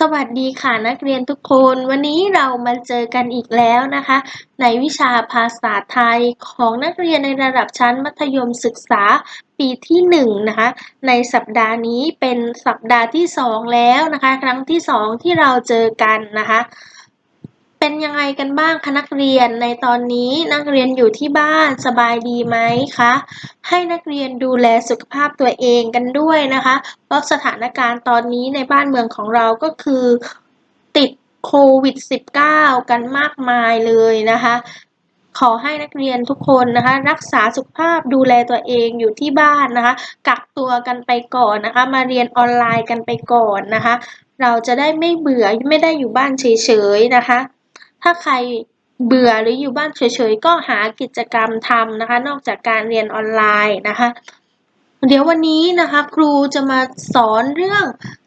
สวัสดีค่ะนักเรียนทุกคน วันนี้เรามาเจอกันอีกแล้วนะคะ ในวิชาภาษาไทยของนักเรียนในระดับชั้นมัธยมศึกษาปีที่1นงนะคะในสัปดาห์นี้เป็นสัปดาห์ที่ 2 แล้วนะคะ ครั้งที่ 2 ที่เราเจอกันนะคะ เป็นยังไงกันบ้างคะนักเรียนในตอนนี้นักเรียนอยู่ที่บ้านสบายดีไหมคะ ให้นักเรียนดูแลสุขภาพตัวเองกันด้วยนะคะ เพราะสถานการณ์ตอนนี้ในบ้านเมืองของเราก็คือติดโควิด -19 กันมากมายเลยนะคะ ขอให้นักเรียนทุกคนนะคะ รักษาสุขภาพดูแลตัวเองอยู่ที่บ้านนะคะ กักตัวกันไปก่อนนะคะ มาเรียนออนไลน์กันไปก่อนนะคะ เราจะได้ไม่เบื่อไม่ได้อยู่บ้านเฉยๆนะคะ ถ้าใครเบื่อหรืออยู่บ้านเฉยๆ ก็หากิจกรรมทำนะคะ นอกจากการเรียนออนไลน์นะคะ เดี๋ยววันนี้นะคะ ครูจะมาสอนเรื่อง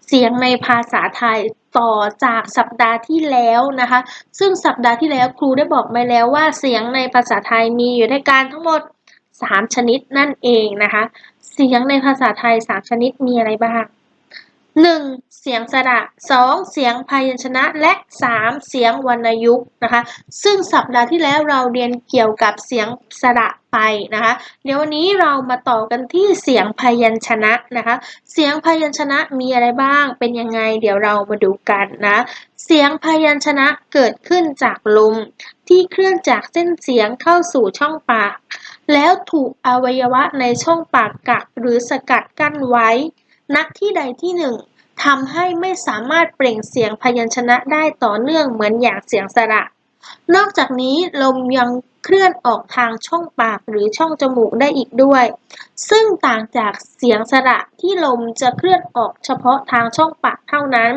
เสียงในภาษาไทยต่อจากสัปดาห์ที่แล้วนะคะ ซึ่งสัปดาห์ที่แล้วครูได้บอกไปแล้วว่าเสียงในภาษาไทยมีอยู่ด้วยกันทั้งหมด 3 ชนิดนั่นเองนะคะ เสียงในภาษาไทย 3 ชนิดมีอะไรบ้าง 1. เสียงสระ 2. เสียงพยัญชนะและ 3. เสียงวรรณยุกต์นะคะ ซึ่งสัปดาห์ที่แล้วเราเรียนเกี่ยวกับเสียงสระไปนะคะเดี๋ยววันนี้เรามาต่อกันที่เสียงพยัญชนะนะคะ เสียงพยัญชนะมีอะไรบ้าง เป็นยังไง เดี๋ยวเรามาดูกันนะ เสียงพยัญชนะเกิดขึ้นจากลม ที่เคลื่อนจากเส้นเสียงเข้าสู่ช่องปาก แล้วถูกอวัยวะในช่องปากกักหรือสกัดกั้นไว้ นักที่ใดที่หนึ่งทำให้ไม่สามารถเปล่งเสียงพยัญชนะได้ต่อเนื่องเหมือนอย่างเสียงสระ นอกจากนี้ลมยังเคลื่อนออกทางช่องปากหรือช่องจมูกได้อีกด้วย ซึ่งต่างจากเสียงสระที่ลมจะเคลื่อนออกเฉพาะทางช่องปากเท่านั้น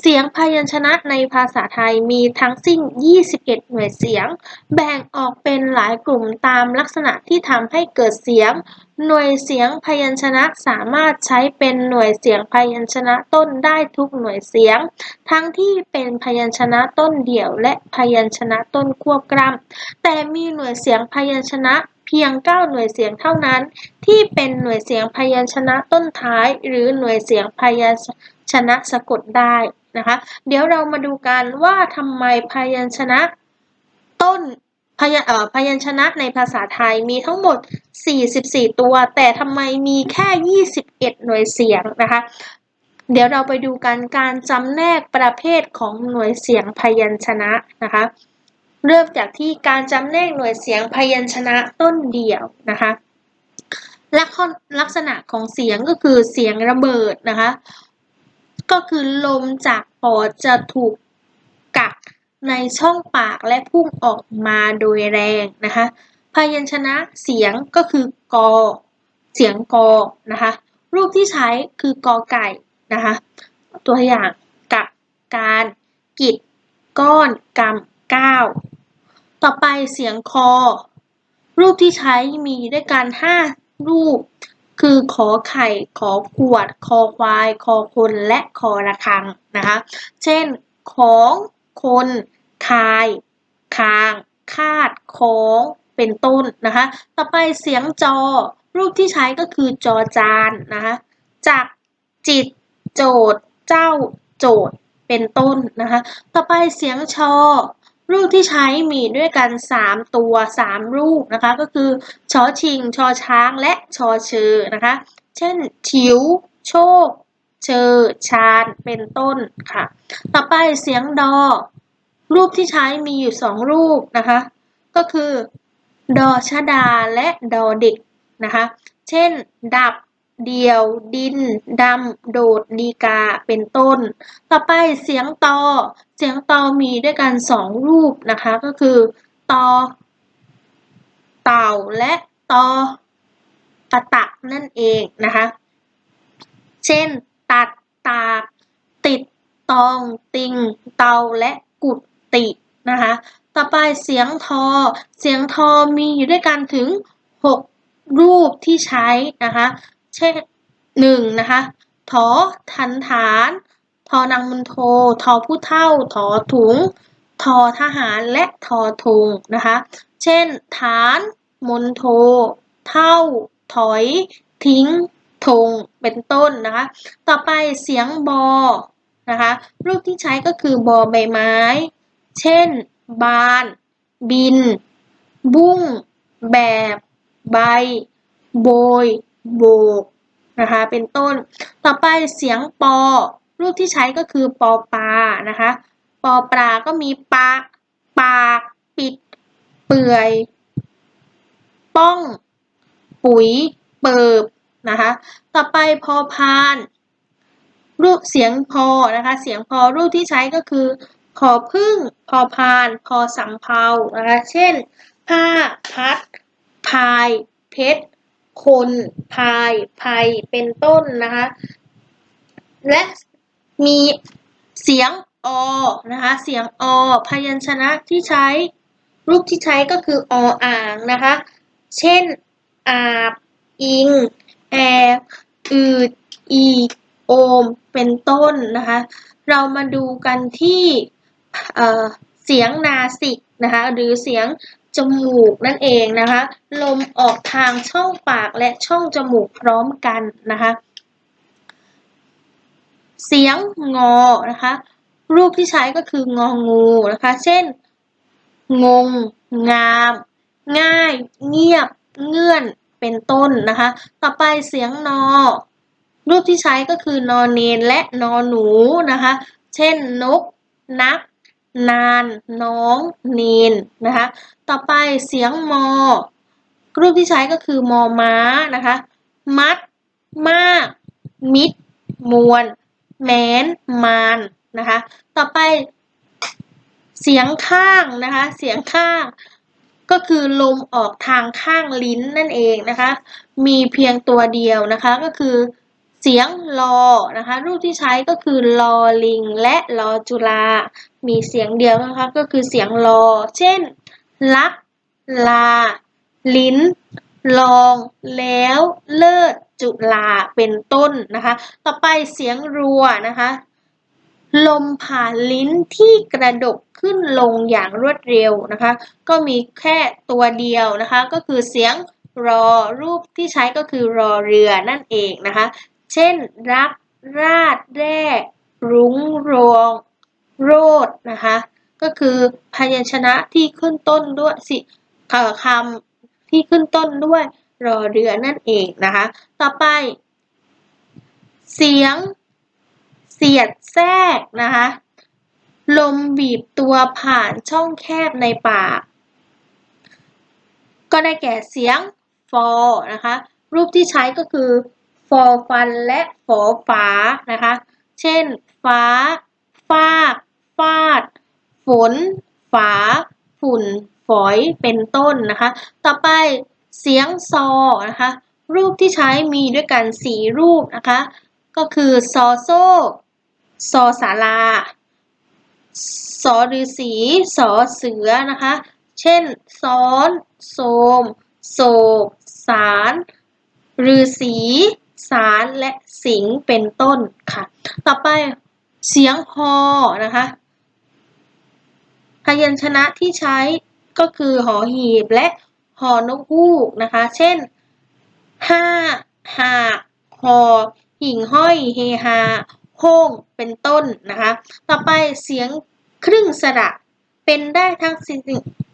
เสียงพยัญชนะในภาษาไทยมีทั้งสิ้น 21 หน่วยเสียง แบ่งออกเป็นหลายกลุ่มตามลักษณะที่ทำให้เกิดเสียง หน่วยเสียงพยัญชนะสามารถใช้เป็นหน่วยเสียงพยัญชนะต้นได้ทุกหน่วยเสียง ทั้งที่เป็นพยัญชนะต้นเดี่ยว และพยัญชนะต้นควบกล้ำแต่มีหน่วยเสียงพยัญชนะเพียง 9 หน่วยเสียงเท่านั้น ที่เป็นหน่วยเสียงพยัญชนะต้นท้าย หรือหน่วยเสียงพยัญชนะสะกดได้ นะคะ เดี๋ยวเรามาดูกันว่าทำไมพยัญชนะต้นพยัญเอ่อพยัญชนะในภาษาไทยมีทั้งหมด 44 ตัว แต่ทำไมมีแค่ 21 หน่วยเสียงนะคะ เดี๋ยวเราไปดูกันการจำแนกประเภทของหน่วยเสียงพยัญชนะนะคะ เริ่มจากที่การจำแนกหน่วยเสียงพยัญชนะต้นเดี่ยวนะคะลักษณะของเสียงก็คือเสียงระเบิดนะคะ ก็คือลมจากปอดจะถูกกักในช่องปากและพุ่งออกมาโดยแรงนะคะ พยัญชนะเสียงก็คือกอ เสียงกอนะคะ รูปที่ใช้คือกอไก่นะคะ ตัวอย่างกับการกิดก้อนกำก้าวต่อไปเสียงคอ รูปที่ใช้มีด้วยกัน 5 รูป คือขอไข่ขอขวด คอควาย คอคนและคอระฆังนะคะ เช่น ของคนคาย คาง คาด ของเป็นต้นนะคะ ต่อไปเสียงจอ รูปที่ใช้ก็คือจอจานนะคะจักจิต โจดเจ้าโจดเป็นต้นนะคะ ต่อไปเสียงชอ รูปที่ใช้มีด้วยกัน 3 ตัว 3 รูปนะคะ ก็คือชอชิง ชอช้างและชอเชอนะคะ เช่นถิว โชค เชอชาญเป็นต้นค่ะ ต่อไปเสียงดอ รูปที่ใช้มีอยู่ 2 รูปนะคะ ก็คือ ดอชดาและดอเด็กนะคะ เช่น ดับ เดียว ดิน ดำ โดด ดีกา เป็นต้น ต่อไปเสียงตอ เสียงตอมีด้วยกันสองรูปนะคะ ก็คือตอ เต่าและตอ ตะตะนั่นเองนะคะ เช่น ตัด ตาก ติด ตอง ติง เตาและกุดตินะคะ ต่อไปเสียงทอ เสียงทอมีอยู่ด้วยกันถึง 6 รูปที่ใช้นะคะ เช่นหนึ่งนะคะถอทันฐานทอนางมุนโททอผู้เท่าทอถุงทอทหารและทอทงนะคะ เช่น ฐานมนโท เท่า ถอย ทิ้งทงเป็นต้นนะคะ ต่อไปเสียงบอนะคะ รูปที่ใช้ก็คือบอใบไม้ เช่น บาน บิน บุ้ง แบบ ใบ โบย โบกนะคะเป็นต้น ต่อไปเสียงปอ รูปที่ใช้ก็คือปอปลานะคะปอปลาก็มีปากปากปิด เปื่อย ป้อง ปุ๋ย เปิบนะคะต่อไปพอพาน รูปเสียงพอนะคะเสียงพอรูปที่ใช้ก็คือพอพึ่งพอพานพอสำเพานะคะเช่น ผ้าพัดพาย เพชร คนพายภัยเป็นต้นนะคะ และมีเสียงอนะคะ เสียงอพยัญชนะที่ใช้รูปที่ใช้ก็คือออ่างนะคะ เช่น อาบ อิง แอบอืด อีโอม เป็นต้นนะคะ เรามาดูกันที่เสียงนาสิกนะคะ หรือเสียงจมูกนั่นเองนะคะ ลมออกทางช่องปากและช่องจมูกพร้อมกันนะคะ เสียงงอนะคะ รูปที่ใช้ก็คืององูนะคะ เช่น งง งาม ง่าย เงียบ เงื่อนเป็นต้นนะคะ ต่อไปเสียงนอ รูปที่ใช้ก็คือนอนเนนและนอหนูนะคะ เช่นนก นัก นาน น้องเนนนะคะ ต่อไปเสียงมอรูปที่ใช้ก็คือมอม้านะคะ มัด มาก มิด มวล แมน มานนะคะ ต่อไป เสียงข้างนะคะ เสียงข้าง ก็คือลมออกทางข้างลิ้นนั่นเองนะคะ มีเพียงตัวเดียวนะคะก็คือ เสียงลอนะคะ รูปที่ใช้ก็คือลอลิง และลอจุลา มีเสียงเดียวนะคะก็คือเสียงลอ เช่น ลัก ลา ลิ้น ลอง แล้ว เลิศ จุลา เป็นต้นนะคะ ต่อไปเสียงรัวนะคะ ลมผ่านลิ้นที่กระดกขึ้นลงอย่างรวดเร็วนะคะ ก็มีแค่ตัวเดียวนะคะ ก็คือเสียงรอรูปที่ใช้ก็คือรอเรือนั่นเองนะคะ เช่น รัก ราดแร่ รุ้งรวง โรดนะคะ ก็คือพยัญชนะที่ขึ้นต้นด้วยสิคำที่ขึ้นต้นด้วยรอเรือนั่นเองนะคะ ต่อไป เสียง เสียดแทรกนะคะ ลมบีบตัวผ่านช่องแคบในปาก ก็ได้แก่เสียง ฟอนะคะ รูปที่ใช้ก็คือ ฟอฟัน และฟอฟ้านะคะ เช่น ฟ้า ฟาดฟาด ฝน ฝา ฝุ่น ฝอย เป็นต้นนะคะ ต่อไปเสียงซอ นะคะ รูปที่ใช้มีด้วยกันสี่รูปนะคะ ก็คือซอโซซอสาราสอฤษีสอเสือนะคะ เช่น ซ้อน โสม โศก สารฤษี สารและสิงเป็นต้นค่ะ ต่อไปเสียงฮอนะคะพยัญชนะที่ใช้ก็คือหอหีบและหอนกฮูกนะคะ เช่นห้าหาหอหิ่งห้อยเฮฮาโค้งเป็นต้นนะคะ ต่อไปเสียงครึ่งสระเป็นได้ทั้ง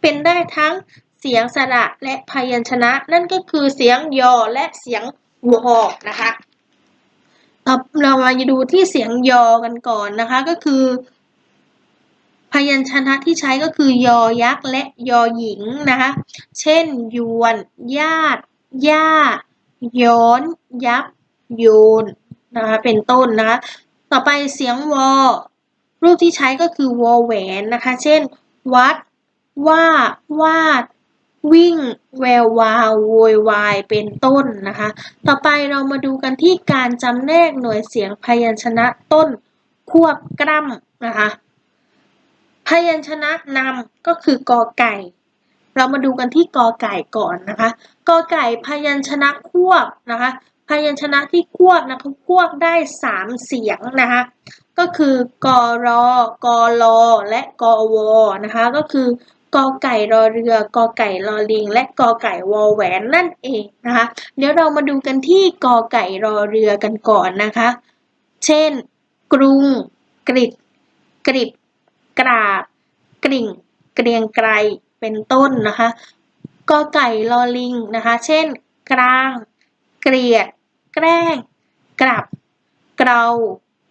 เป็นได้ทั้งเสียงสระและพยัญชนะ นั่นก็คือเสียงยอและเสียง วอกนะคะเรามาดูที่เสียงยอกันก่อนนะคะ ก็คือ พยัญชนะที่ใช้ก็คือยอยักษ์และยอหญิงนะคะ เช่น ยวนญาติย่าย้อน ยับ โยนนะคะเป็นต้นนะคะ ต่อไปเสียงวอรูปที่ใช้ก็คือวอแหวนนะคะ เช่น วัด ว่า วาด วิ่ง แวววาวโวยวาย เป็นต้นนะคะ ต่อไปเรามาดูกันที่การจำแนกหน่วยเสียงพยัญชนะต้น ควบกล้ำนะคะ พยัญชนะนำก็คือกอไก่ เรามาดูกันที่กอไก่ก่อนนะคะ กอไก่พยัญชนะควบนะคะ พยัญชนะที่ควบนะคะควบได้สามเสียงนะคะก็คือกอรอกอลอและกอวอนะคะ ก็คือ กอไก่รอเรือกอไก่รอลิง และกอไก่วอแหวนนั่นเองนะคะ เดี๋ยวเรามาดูกันที่กอไก่รอเรือกันก่อนนะคะ เช่น กรุง กริดกริบ กราบ กริ่ง เกรียงไกรเป็นต้นนะคะกอไก่ลอลิงนะคะ เช่น กลาง เกลียด แกล้ง กลับ เกลา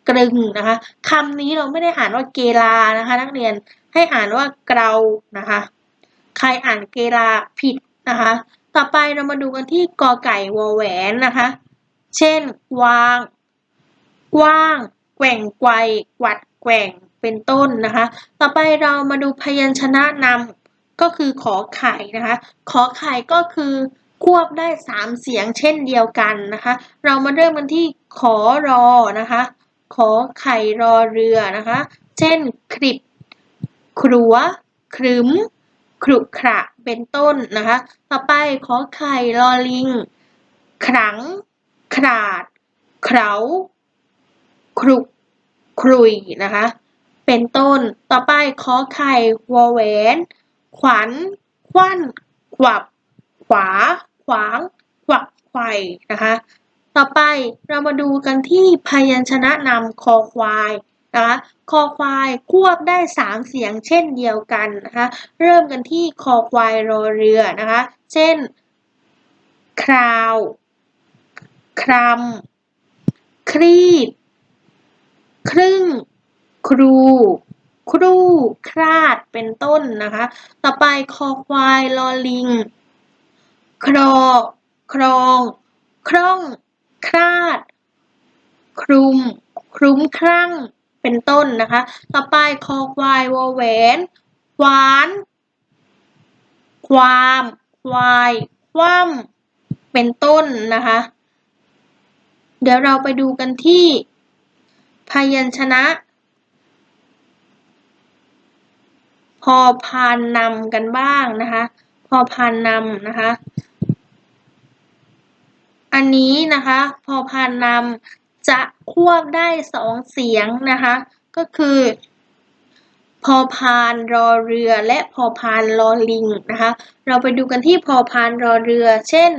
กรึงนะคะคำนี้เราไม่ได้อ่านว่าเกลานะคะ นักเรียน ให้อ่านว่าเกลานะคะ ใครอ่านเกลาผิดนะคะ ต่อไปเรามาดูกันที่กอไก่วอแหวนนะคะ เช่นวาง กว้าง แกว่งไกวกวัดแกว่งเป็นต้นนะคะ ต่อไปเรามาดูพยัญชนะนำก็คือขอไข่นะคะ ขอไข่ก็คือควบได้สามเสียงเช่นเดียวกันนะคะ เรามาเริ่มกันที่ขอรอนะคะ ขอไข่รอเรือนะคะ เช่นคลิป ครัว ครึมครุขระเป็นต้นนะคะ ต่อไปขอไข่รอลิงขรังขราดเคราครุครุยนะคะ เป็นต้น ต่อไปขอไข่วอแหวน ขวัญขวัญขวับ ขวา ขวาง ขวักไข่นะคะ ต่อไปเรามาดูกันที่พยัญชนะนำคอควาย นะคะคอควายควบได้สามเสียงเช่นเดียวกันนะคะเริ่มกันที่คอควายรอเรือนะคะเช่นคราว ครำครีบ ครึ่ง ครู ครูคราดเป็นต้นนะคะ ต่อไปคอควายลอลิง ครอ ครอง คร่องคราด คลุม คลุ้มครั่ง เป็นต้นนะคะ ต่อไปคอควายวอแหวนควาน ความ ควาย คว่ำเป็นต้นนะคะ เดี๋ยวเราไปดูกันที่พยัญชนะ พอพานนำกันบ้างนะคะ พอพานนำนะคะ อันนี้นะคะ พอพานนำ จะควบได้สองเสียงนะคะ ก็คือ พอพานรอเรือและพอพานรอลิงนะคะ เราไปดูกันที่พอพานรอเรือ เช่น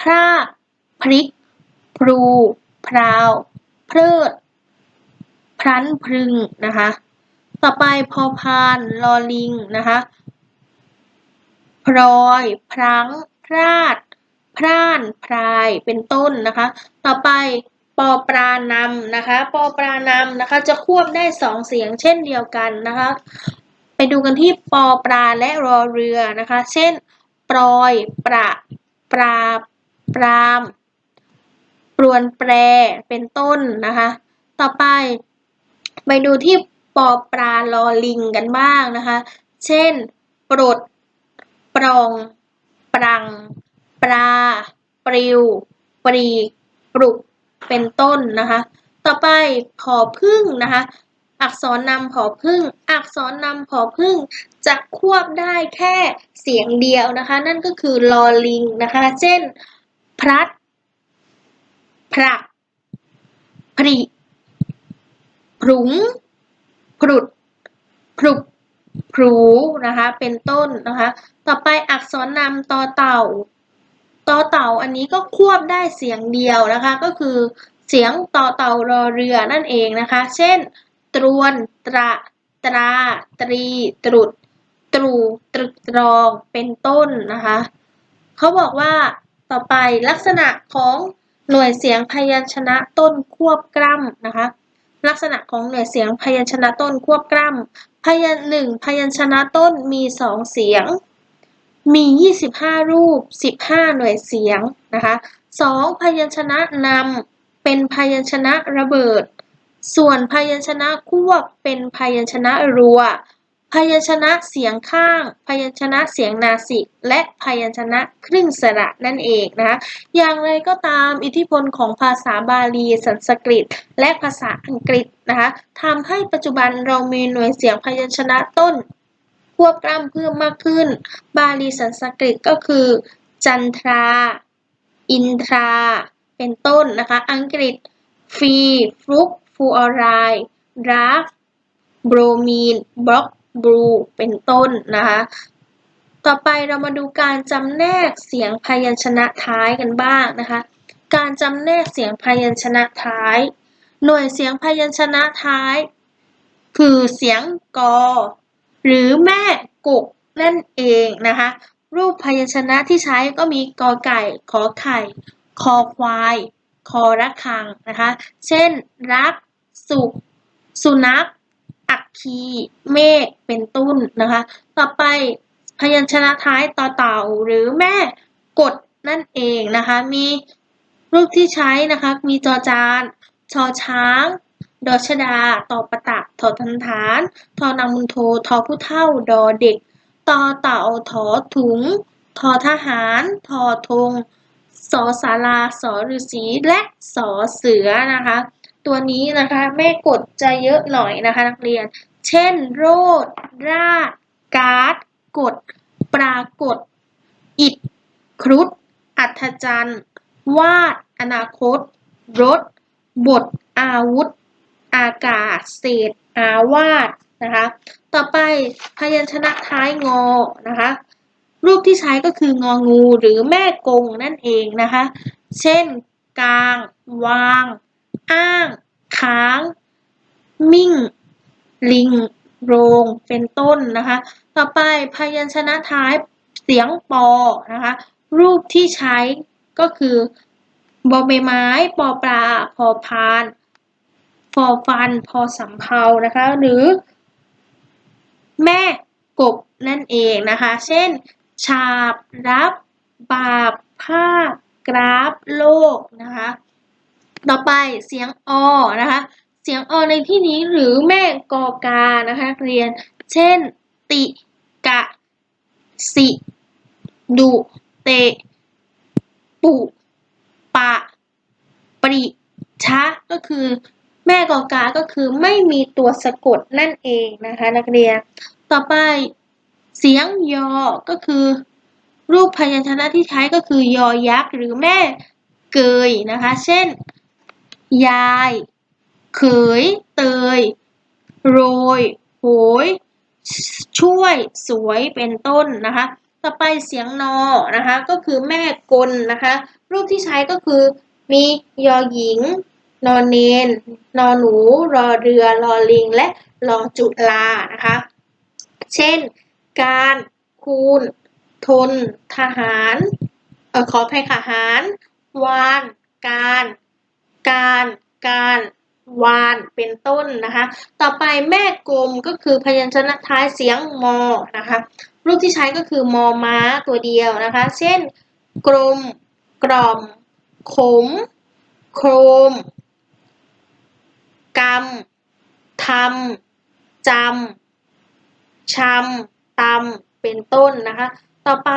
พรากพริก พลูพราว เพลิดพลันพรึงนะคะ ต่อไปพอพานลอลิงนะคะพลอย พลังพลาด พร่าน พราย เป็นต้นนะคะ ต่อไป ปอปลานำนะคะ ปอปลานำนะคะ จะควบได้สองเสียงเช่นเดียวกันนะคะ ไปดูกันที่ปอปลาและรอเรือนะคะ เช่น ปลอย ประปราปราม ปรวนแปร เป็นต้นนะคะ ต่อไป ไปดูที่ปอปลาลอลิงกันบ้างนะคะ เช่นปรดปรอง ปรัง ปลา ปลิว ปรีกปลุก เป็นต้นนะคะ ต่อไปผอพึ่งนะคะ อักษรนำผอพึ่ง อักษรนำผอพึ่งจะควบได้แค่เสียงเดียวนะคะ นั่นก็คือลอลิงนะคะ เช่น พลัดผลักผริผรุงผรุดพรุบพรูนะคะ เป็นต้นนะคะ ต่อไปอักษรนำต่อเต่า ต่อเต่าอันนี้ก็ควบได้เสียงเดียวนะคะ ก็คือเสียงต่อเต่ารอเรือนั่นเองนะคะ เช่น ตรวน ตระ ตรา ตรี ตรุด ตรู ตรึกตรอง เป็นต้นนะคะ เขาบอกว่าต่อไปลักษณะของหน่วยเสียงพยัญชนะต้นควบกล้ำนะคะ ลักษณะของหน่วยเสียงพยัญชนะต้นควบกล้ำพยัญหนึ่งพยัญชนะต้นมีสองเสียง มี 25 รูป 15 หน่วยเสียงนะคะสองพยัญชนะนำเป็นพยัญชนะระเบิด ส่วนพยัญชนะควบเป็นพยัญชนะรัว พยัญชนะเสียงข้าง พยัญชนะเสียงนาสิก และพยัญชนะครึ่งสระนั่นเองนะคะ อย่างไรก็ตามอิทธิพลของภาษาบาลีสันสกฤต และภาษาอังกฤษนะคะทำให้ปัจจุบันเรามีหน่วยเสียงพยัญชนะต้น ควบกล้ำเพิ่มมากขึ้น บาลีสันสกฤตก็คือ จันทรา อินทรา เป็นต้นนะคะ อังกฤษ ฟีฟลุกฟูออไรราฟโบรมีน บล็อกบลู เป็นต้นนะคะ ต่อไปเรามาดูการจำแนกเสียงพยัญชนะท้ายกันบ้างนะคะ การจำแนกเสียงพยัญชนะท้าย หน่วยเสียงพยัญชนะท้าย คือเสียงกอ หรือแม่กุกนั่นเองนะคะ รูปพยัญชนะที่ใช้ก็มีกอไก่ ขอไข่ คอควาย คอระฆังนะคะ เช่น รัก สุข สุนัข อักคี เมฆ เป็นต้นนะคะ ต่อไปพยัญชนะท้ายต่อเต่าหรือแม่กดนั่นเองนะคะ มีรูปที่ใช้นะคะ มีจอจาน ชอช้าง ดอชดา ตอประตักทอทันฐาน ทอนามุนโท ทอผู้เท่า ดอเด็ก ตอเต่าถอถุง ทอทหาร ทอธง สอสาราสอฤาษี และสอเสือนะคะ ตัวนี้นะคะแม่กดจะเยอะหน่อยนะคะนักเรียน เช่น โรด ราด การ์ด กด ปรากฏ อิด ครุฑ อัศจรรย์วาด อนาคต รถ บท อาวุธ อากาศเศษอาวาสนะคะ ต่อไปพยัญชนะท้ายงอนะคะ รูปที่ใช้ก็คืององูหรือแม่กงนั่นเองนะคะ เช่น กลาง วาง อ้าง ค้าง มิ่ง ลิง โรง เป็นต้นนะคะ ต่อไปพยัญชนะท้ายเสียงปอนะคะ รูปที่ใช้ก็คือบอใบไม้ ปอปลา พอพาน ฟอฟันพอสำเภานะคะ หรือ แม่กบนั่นเองนะคะ เช่น ฉาบ รับบาปภาพกราฟ โลกนะคะ ต่อไปเสียงอนะคะ เสียงอในที่นี้หรือแม่กอกานะคะเรียน เช่น ติ กะ สิ ดุ เต ปุ ปะ ปริชะก็คือ แม่กอกาก็คือไม่มีตัวสะกดนั่นเองนะคะ นักเรียน ต่อไปเสียงยอ ก็คือ รูปพยัญชนะที่ใช้ก็คือยอยักษ์หรือแม่เกยนะคะ เช่น ยาย เขย เตย โรย โหย ช่วย สวย เป็นต้นนะคะ ต่อไปเสียงนอ นะคะ ก็คือแม่กลนะคะ รูปที่ใช้ก็คือมียอหญิง นอนเนนนอนหนู รอเรือรอลิง และรอจุลานะคะ เช่น การคูณ ทน ทหารเออขออภัยค่ะหารวาน การ การ การวานเป็นต้นนะคะ ต่อไปแม่กลมก็คือพยัญชนะท้ายเสียงมอนะคะ รูปที่ใช้ก็คือมอม้าตัวเดียวนะคะ เช่น กลม กล่อม ขม โครม กรรม ทำ จำ ชำ ตำ เป็นต้นนะคะ ต่อไป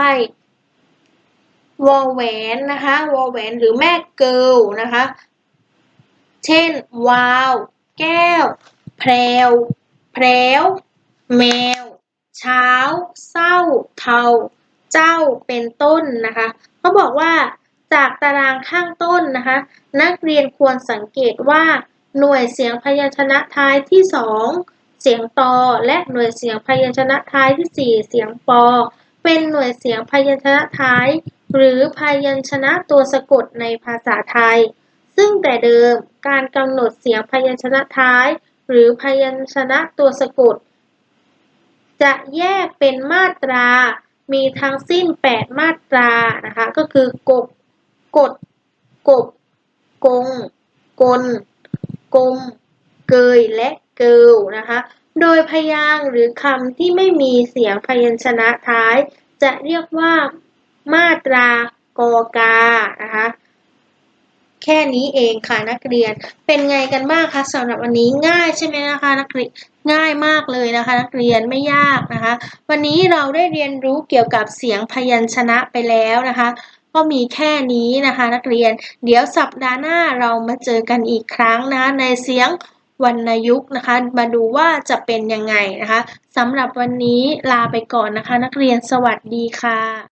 วอแหวนนะคะ วอแหวนหรือแม่เกิลนะคะ เช่น วาว แก้ว แพรว แพรว แมว เช้า เศร้า เทา เจ้า เป็นต้นนะคะ เขาบอกว่าจากตารางข้างต้นนะคะ นักเรียนควรสังเกตว่า หน่วยเสียงพยัญชนะท้ายที่สองเสียงตอ และหน่วยเสียงพยัญชนะท้ายที่สี่เสียงปอ เป็นหน่วยเสียงพยัญชนะท้าย หรือพยัญชนะตัวสะกดในภาษาไทย ซึ่งแต่เดิมการกำหนดเสียงพยัญชนะท้าย หรือพยัญชนะตัวสะกด จะแยกเป็นมาตรา มีทั้งสิ้น 8 มาตรานะคะก็คือกบกดกบกงกล กลมเกย และเกิลนะคะ โดยพยางหรือคำที่ไม่มีเสียงพยัญชนะท้าย จะเรียกว่ามาตรากอกา นะคะ แค่นี้เองค่ะนักเรียน เป็นไงกันบ้างคะสำหรับวันนี้ง่ายใช่ไหมนะคะนักเรียนง่ายมากเลยนะคะ นักเรียนไม่ยากนะคะ วันนี้เราได้เรียนรู้เกี่ยวกับเสียงพยัญชนะไปแล้วนะคะ ก็มีแค่นี้นะคะ นักเรียน เดี๋ยวสัปดาห์หน้าเรามาเจอกันอีกครั้งนะคะในเสียงวรรณยุกต์นะคะ มาดูว่าจะเป็นยังไงนะคะสำหรับวันนี้ลาไปก่อนนะคะ นักเรียนสวัสดีค่ะ